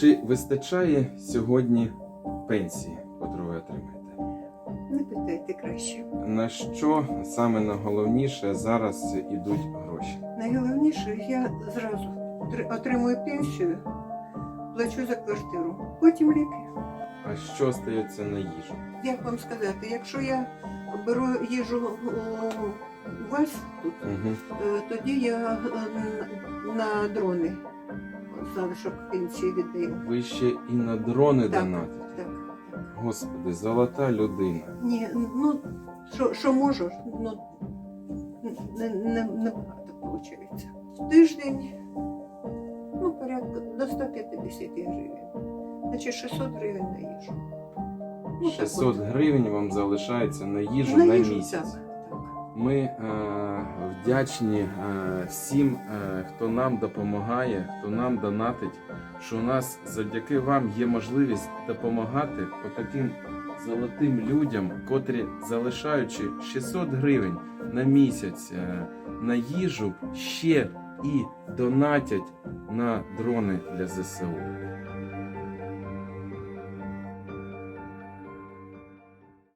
Чи вистачає сьогодні пенсії, котру ви отримаєте? Не питайте краще. На що саме найголовніше зараз ідуть гроші? Найголовніше, я зразу отримую пенсію, плачу за квартиру, потім ліки. А що стається на їжу? Як вам сказати, якщо я беру їжу у вас тут, Угу. е, тоді я е, на дрони залишок пенсії віддаю. Ви ще і на дрони Так. донатите. Так, так. Господи, золота людина. Ні, ну що, що можу, ну не, не, не багато виходить. В тиждень ну, порядка до 150 гривень. Значить 600 гривень на їжу. Ну, так 600 от. гривень вам залишається на їжу на на їжу, місяць. Так. Ми е, вдячні е, всім, е, хто нам допомагає, хто нам донатить, що у нас завдяки вам є можливість допомагати таким золотим людям, котрі залишаючи 600 гривень на місяць на їжу, ще і донатять на дрони для ЗСУ.